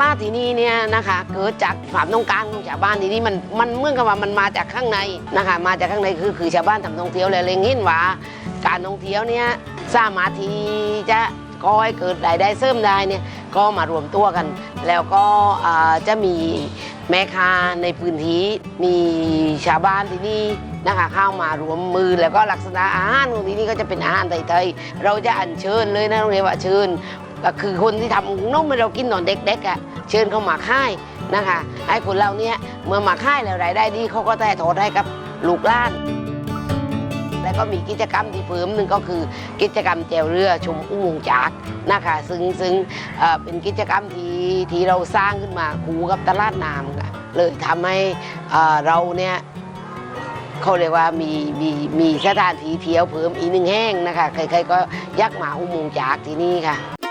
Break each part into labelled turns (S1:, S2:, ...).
S1: ลาดที่นี่เนี่ยนะคะเกิดจากความต้องการของชาวบ้านที่นี้มันมันเมื่อกับว่ามันมาจากข้างในนะคะมาจากข้างในคือคือชาวบ้านทำท่องเที่ยวเลยเล็งเห็นว่า การท่องเที่ยวเนี่ยสามารถที่จะก่อให้เกิดรายได้เสริมได้เนี่ยก็มารวมตัวกัน แล้วก็จะมีแม่ค้าในพื้นที่มีชาวบ้านที่นี่นะคะเข้ามารวมมือแล้วก็ลักษณะอาหารของที่นี่ก็จะเป็นอาหารไทยๆเราจะอัญเชิญเลยนะเรียนว่าเชิญ ก็คือคนที่ทำนมให้เรากินตอนเด็กๆอะเชิญเขามาค่ายนะคะให้คนเราเนี่ยเมื่อมาค่ายแล้วรายได้ดีเขาก็ได้ทอดให้กับลูกหล้าน แล้วก็มีกิจกรรมที่เพิ่มหนึ่งก็คือ กิจกรรมแจวเรือชมอุโมงค์จากนะคะ ซึ่งซึ่งเอ่อเป็นกิจกรรมที่ที่เราสร้างขึ้นมาคู่กับตลาดน้ำค่ะเลยทำให้เอ่อเราเนี่ยเขาเรียกว่ามีมีมีสถานที่เที่ยวเพิ่มอีกหนึ่งแห้งนะคะใครๆก็ยักมาอุโมงค์จากที่นี่ค่ะ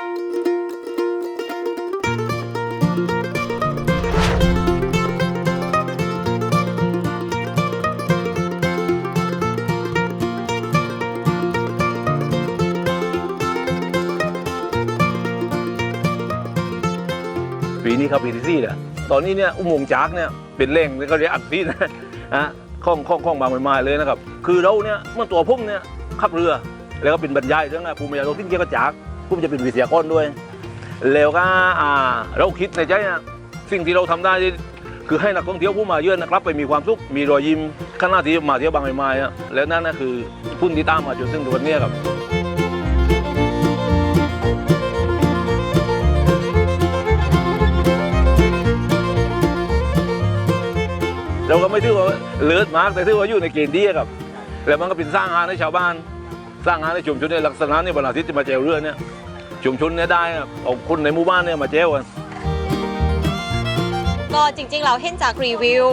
S2: นี้ครับปีที่สี่แล้วตอนนี้เนี่ยอุโมงค์จากเนี่ยเป็นแหล่งที่เขาเรียกอักซีนะฮะข้องข้องข้องบางใหม่ๆเลยนะครับคือเราเนี่ยเมื่อตัวผมเนี่ยขับเรือ แล้วก็เป็นบรรยายเรื่องภูมิปัญญาท้องถิ่นเกี่ยวกับจากผมจะเป็นวิทยากรด้วย แล้วก็อ่าเราคิดในใจนะสิ่งที่เราทำได้คือให้นักท่องเที่ยวผู้มาเยือนนะครับไปมีความสุขมีรอยยิ้มขณะที่มาเที่ยวบางใหม่ๆแล้วนั่นนะคือพุ่นที่ตามมาจนถึงวันนี้ครับ เราก็ไม่ถือว่าเลิศมากแต่ถือว่าอยู่ในเกณฑ์ดีครับ แล้วมันก็เป็นสร้างงานให้ชาวบ้าน สร้างงานให้ชุมชนในลักษณะนี้บรรณาทิตย์จะมาแจวเรือเนี่ยชุมชนเนี่ยได้ครับเอาคนในหมู่บ้านเนี่ยมาแจวกัน
S3: ก็จริงๆ เราเห็นจากรีวิว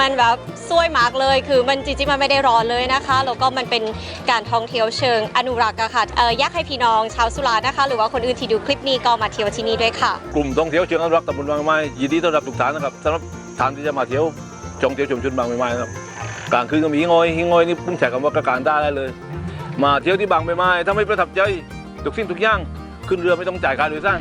S3: มันแบบสวยมากเลย คือมันจริงๆ มันไม่ได้ร้อนเลยนะคะแล้วก็มันเป็นการท่องเที่ยวเชิงอนุรักษ์อะค่ะเอออยากให้พี่น้องชาวสุราษฎร์นะคะ หรือว่าคนอื่นที่ดูคลิปนี้ก็มาเที่ยวที่นี่ด้วยค่ะ
S2: กลุ่มท่องเที่ยวเชิงอนุรักษ์ตำบลบางไม้ยินดีต้อนรับทุกท่านนะครับสำหรับท่านที่จะมาเที่ยว จองเที่ยวชุมชนบางไม้นะครับกลางคืนก็มีหิงอยหิงอยนี่พุ่งใช้คำว่ากระการได้เลย มาเที่ยวที่บางไม้ถ้าไม่ประทับใจทุกสิ่งทุกอย่างขึ้นเรือไม่ต้องจ่ายค่าโดยสาร